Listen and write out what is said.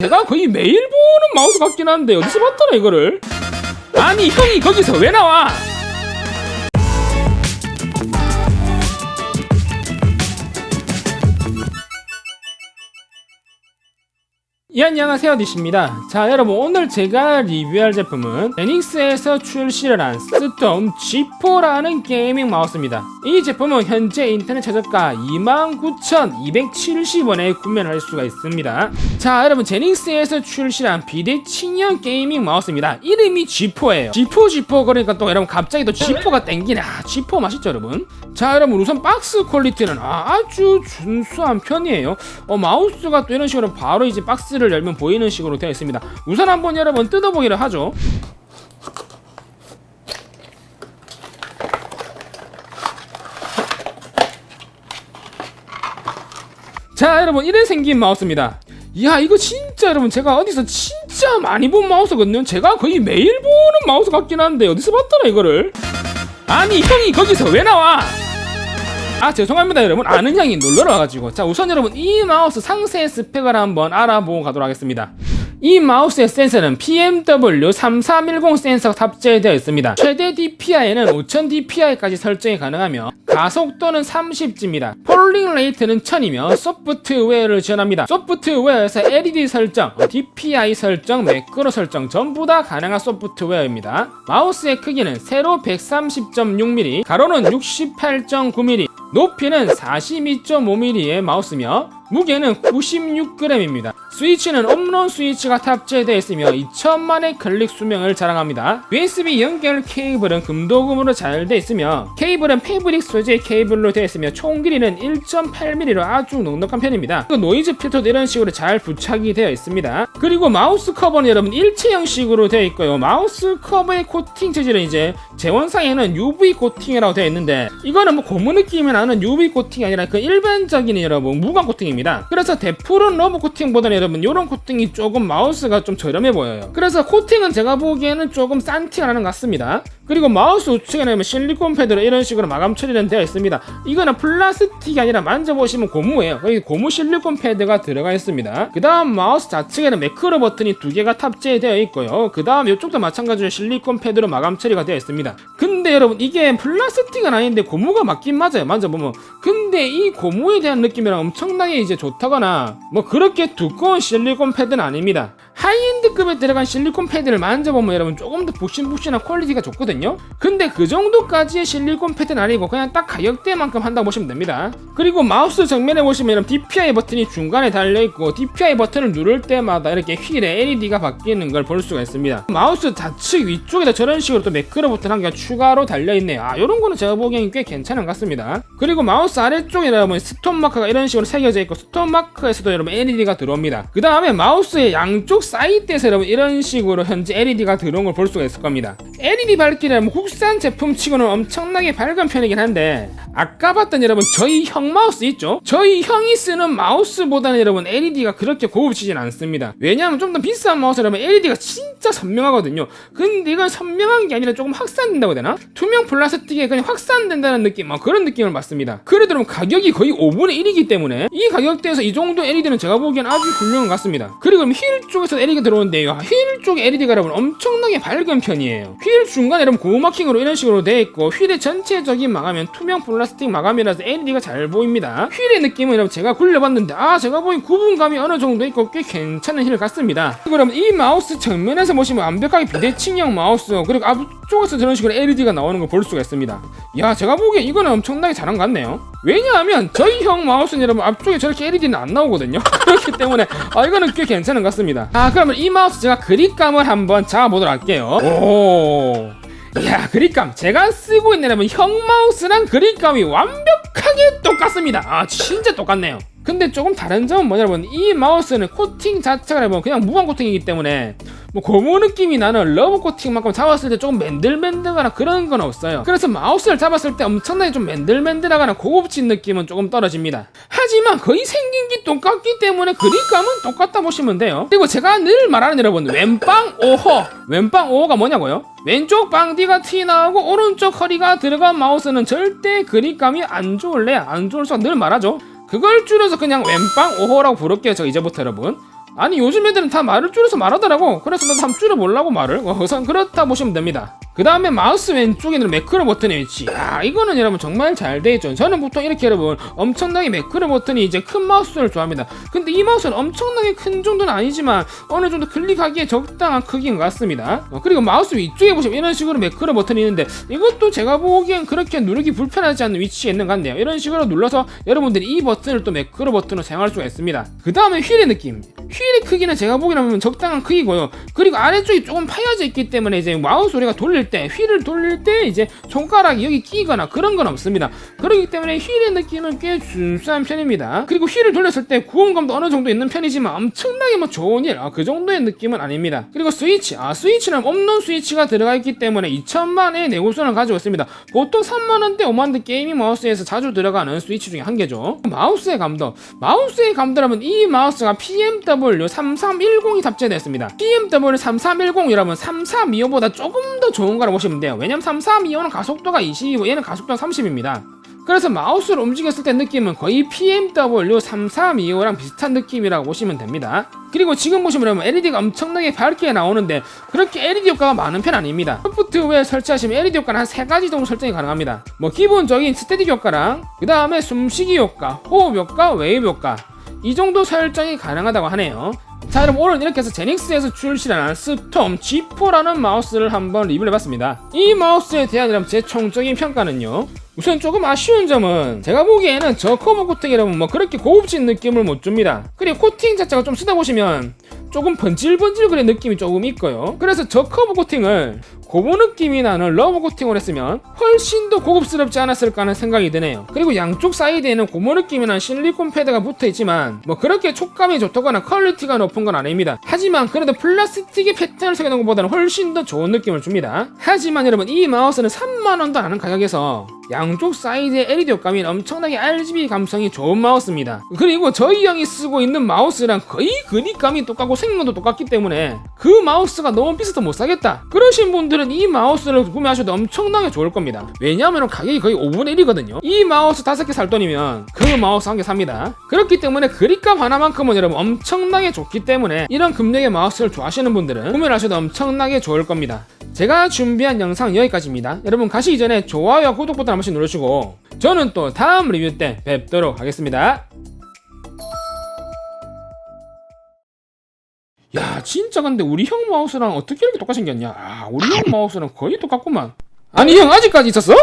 제가 거의 매일 보는 마우스 같긴 한데 어디서 봤더라 이거를? 아니 형이 거기서 왜 나와 예 안녕하세요. 디시입니다. 자 여러분 오늘 제가 리뷰할 제품은 제닉스에서 출시를 한 스톰 G4라는 게이밍 마우스입니다. 이 제품은 현재 인터넷 최저가 29,270원에 구매를 할 수가 있습니다. 자 여러분 제닉스에서 출시한 비대칭형 게이밍 마우스입니다. 이름이 G4예요. G4 G4 그러니까 또 여러분 갑자기 또 G4가 땡기네. 아 G4 맛있죠 여러분? 자 여러분 우선 박스 퀄리티는 아, 주 준수한 편이에요. 어, 마우스가 또 이런 식으로 바로 이제 박스를 열면 보이는 식으로 되어 있습니다. 우선 한번 여러분 뜯어보기를 하죠. 자 여러분 이래 생긴 마우스입니다. 이야 이거 진짜 여러분 제가 어디서 진짜 많이 본 마우스거든요. 제가 거의 매일 보는 마우스 같긴 한데 어디서 봤더라 이거를? 아니 형이 거기서 왜 나와 아 죄송합니다 여러분. 아는 형이 놀러 와가지고. 자 우선 여러분 이 마우스 상세 스펙을 한번 알아보고 가도록 하겠습니다. 이 마우스의 센서는 PMW 3310 센서가 탑재되어 있습니다. 최대 DPI는 5000 DPI까지 설정이 가능하며 가속도는 30G입니다. 폴링 레이트는 1000이며 소프트웨어를 지원합니다. 소프트웨어에서 LED 설정, DPI 설정, 매크로 설정 전부 다 가능한 소프트웨어입니다. 마우스의 크기는 세로 130.6mm 가로는 68.9mm 높이는 42.5mm의 마우스며 무게는 96g입니다. 스위치는 홈런 스위치가 탑재되어 있으며 2천만의 클릭 수명을 자랑합니다. USB 연결 케이블은 금도금으로 잘 되어 있으며 케이블은 패브릭 소재 케이블로 되어 있으며 총 길이는 1.8mm로 아주 넉넉한 편입니다. 그 노이즈 필터도 이런 식으로 잘 부착이 되어 있습니다. 그리고 마우스 커버는 여러분 일체 형식으로 되어 있고요. 마우스 커버의 코팅 재질은 이제 재원상에는 UV 코팅이라고 되어 있는데 이거는 뭐 고무 느낌이 나는 UV 코팅이 아니라 그 일반적인 여러분 무광 코팅입니다. 그래서 데프론 러브 코팅보다는 여러분 이런 코팅이 조금 마우스가 좀 저렴해 보여요. 그래서 코팅은 제가 보기에는 조금 싼 티가 나는 것 같습니다. 그리고 마우스 우측에는 실리콘 패드로 이런 식으로 마감 처리는 되어 있습니다. 이거는 플라스틱이 아니라 만져보시면 고무예요. 여기 고무 실리콘 패드가 들어가 있습니다. 그 다음 마우스 좌측에는 매크로 버튼이 두 개가 탑재되어 있고요. 그 다음 이쪽도 마찬가지로 실리콘 패드로 마감 처리가 되어 있습니다. 근데 여러분 이게 플라스틱은 아닌데 고무가 맞긴 맞아요. 만져보면. 근데 이 고무에 대한 느낌이랑 엄청나게 이제 좋다거나 뭐 그렇게 두꺼운 실리콘 패드는 아닙니다. 하이엔드급에 들어간 실리콘 패드를 만져보면 여러분 조금 더 푹신푹신한 퀄리티가 좋거든요. 근데 그 정도까지의 실리콘 패드는 아니고 그냥 딱 가격대만큼 한다고 보시면 됩니다. 그리고 마우스 정면에 보시면 여러분 DPI 버튼이 중간에 달려있고 DPI 버튼을 누를 때마다 이렇게 휠에 LED가 바뀌는 걸 볼 수가 있습니다. 마우스 좌측 위쪽에다 저런 식으로 또 매크로 버튼 한 개가 추가로 달려있네요. 아 요런 거는 제가 보기엔 꽤 괜찮은 것 같습니다. 그리고 마우스 아래쪽에 여러분 스톤 마크가 이런 식으로 새겨져 있고 스톤 마크에서도 여러분 LED가 들어옵니다. 그 다음에 마우스의 양쪽 사이드에서 여러분 이런 식으로 현재 LED가 들어온 걸 볼 수가 있을 겁니다. LED 밝기는 뭐 국산 제품 치고는 엄청나게 밝은 편이긴 한데 아까 봤던 여러분 저희 형 마우스 있죠? 저희 형이 쓰는 마우스보다는 여러분 LED가 그렇게 고급지진 않습니다. 왜냐하면 좀 더 비싼 마우스 여러분 LED가 진짜 선명하거든요. 근데 이건 선명한 게 아니라 조금 확산된다고 되나? 투명 플라스틱에 그냥 확산된다는 느낌, 뭐 그런 느낌을 받습니다. 그래도 여러분 가격이 거의 5분의 1이기 때문에 이 가격대에서 이 정도 LED는 제가 보기엔 아주 훌륭한 것 같습니다. 그리고 휠 쪽에서 LED가 들어오는데요. 휠 쪽 LED가 여러분 엄청나게 밝은 편이에요. 휠 중간에 여러분 고무 마킹으로 이런 식으로 되어 있고 휠의 전체적인 마감은 투명 플라스틱 마감이라서 LED가 잘 보입니다. 휠의 느낌은 여러분 제가 굴려봤는데 아 제가 보기엔 구분감이 어느 정도 있고 꽤 괜찮은 휠 같습니다. 여러분 이 마우스 정면에서 보시면 완벽하게 비대칭형 마우스 그리고 앞쪽에서 저런 식으로 LED가 나오는 걸 볼 수가 있습니다. 야 제가 보기엔 이거는 엄청나게 잘한 것 같네요. 왜냐하면 저희 형 마우스는 여러분 앞쪽에 저렇게 LED는 안 나오거든요. 그렇기 때문에 아 이거는 꽤 괜찮은 것 같습니다. 아 그러면 이 마우스 제가 그립감을 한번 잡아보도록 할게요. 오. 야 그립감. 제가 쓰고 있는 여러분 형 마우스랑 그립감이 완벽하게 똑같습니다. 아 진짜 똑같네요. 근데 조금 다른 점은 뭐냐 여러분 이 마우스는 코팅 자체가 여러분 그냥 무광 코팅이기 때문에 뭐 고무 느낌이 나는 러브 코팅만큼 잡았을 때 조금 맨들맨들하거나 그런 건 없어요. 그래서 마우스를 잡았을 때 엄청나게 좀 맨들맨들하거나 고급진 느낌은 조금 떨어집니다 하지만 거의 생긴 게 똑같기 때문에 그립감은 똑같다 보시면 돼요. 그리고 제가 늘 말하는 여러분 왼빵 오호. 왼빵 오호가 뭐냐고요? 왼쪽 빵디가 튀어나오고 오른쪽 허리가 들어간 마우스는 절대 그립감이 안 좋을래 안 좋을 수가 늘 말하죠. 그걸 줄여서 그냥 왼빵 오호라고 부를게요 저 이제부터 여러분 아니 요즘 애들은 다 말을 줄여서 말하더라고. 그래서 나도 한번 줄여보려고 말을. 어, 우선 그렇다 보시면 됩니다. 그 다음에 마우스 왼쪽에 있는 매크로 버튼의 위치 아 이거는 여러분 정말 잘 되어있죠. 저는 보통 이렇게 여러분 엄청나게 매크로 버튼이 이제 큰 마우스를 좋아합니다. 근데 이 마우스는 엄청나게 큰 정도는 아니지만 어느 정도 클릭하기에 적당한 크기인 것 같습니다. 어, 그리고 마우스 위쪽에 보시면 이런 식으로 매크로 버튼이 있는데 이것도 제가 보기엔 그렇게 누르기 불편하지 않는 위치에 있는 것 같네요. 이런 식으로 눌러서 여러분들이 이 버튼을 또 매크로 버튼으로 사용할 수가 있습니다. 그 다음에 휠의 느낌 휠의 크기는 제가 보기에는 적당한 크기고요. 그리고 아래쪽이 조금 파여져 있기 때문에 이제 마우스 우리가 돌릴 때 휠을 돌릴 때 이제 손가락이 여기 끼거나 그런 건 없습니다. 그렇기 때문에 휠의 느낌은 꽤 준수한 편입니다. 그리고 휠을 돌렸을 때 구원감도 어느 정도 있는 편이지만 엄청나게 뭐 좋은 일그 정도의 느낌은 아닙니다. 그리고 스위치 아 스위치는 없는 스위치가 들어가 있기 때문에 2천만의 내구성을 가지고 있습니다. 보통 3만원대 5만원대 게이밍 마우스에서 자주 들어가는 스위치 중에 한 개죠. 마우스의 감도 마우스의 감도라면 이 마우스가 PMW 3310이 탑재되어 있습니다 PMW 3310이라면 3325보다 조금 더 좋은 거라 보시면 돼요 왜냐면 3325는 가속도가 20이고 얘는 가속도가 30입니다 그래서 마우스를 움직였을 때 느낌은 거의 PMW 3325랑 비슷한 느낌이라고 보시면 됩니다. 그리고 지금 보시면 LED가 엄청나게 밝게 나오는데 그렇게 LED 효과가 많은 편 아닙니다. 소프트웨어 설치하시면 LED 효과는 한세 가지 정도 설정이 가능합니다. 뭐 기본적인 스태틱 효과랑 그 다음에 숨쉬기 효과, 호흡 효과, 웨이브 효과 이 정도 설정이 가능하다고 하네요. 자 여러분 오늘 이렇게 해서 제닉스에서 출시한 스톰 G4라는 마우스를 한번 리뷰를 해봤습니다 이 마우스에 대한 여러분 제 총적인 평가는요 우선 조금 아쉬운 점은 제가 보기에는 저 커버 코팅이라면 뭐 그렇게 고급진 느낌을 못 줍니다 그리고 코팅 자체가 좀 쓰다 보시면 조금 번질번질그런 느낌이 조금 있고요 그래서 저 커버 코팅을 고무 느낌이 나는 러버 코팅을 했으면 훨씬 더 고급스럽지 않았을까 하는 생각이 드네요. 그리고 양쪽 사이드에는 고무 느낌이 나는 실리콘 패드가 붙어 있지만 뭐 그렇게 촉감이 좋다거나 퀄리티가 높은 건 아닙니다. 하지만 그래도 플라스틱의 패턴을 새겨놓은 것보다는 훨씬 더 좋은 느낌을 줍니다. 하지만 여러분 이 마우스는 3만원도 안 하는 가격에서 양쪽 사이드의 LED 효과이 엄청나게 RGB 감성이 좋은 마우스입니다. 그리고 저희 형이 쓰고 있는 마우스랑 거의 그립감이 똑같고 생명도 똑같기 때문에 그 마우스가 너무 비싸서 못 사겠다. 그러신 분들은 이 마우스를 구매하셔도 엄청나게 좋을 겁니다. 왜냐하면 가격이 거의 5분의 1이거든요. 이 마우스 5개 살 돈이면 그 마우스 한 개 삽니다. 그렇기 때문에 그립감 하나만큼은 여러분 엄청나게 좋기 때문에 이런 금액의 마우스를 좋아하시는 분들은 구매를 하셔도 엄청나게 좋을 겁니다. 제가 준비한 영상 여기까지입니다. 여러분 가시기 전에 좋아요와 구독 버튼 한 번씩 누르시고 저는 또 다음 리뷰 때 뵙도록 하겠습니다. 야 진짜 근데 우리 형 마우스랑 어떻게 이렇게 똑같이 생겼냐? 아 우리 형 마우스랑 거의 똑같구만. 아니 형 아직까지 있었어?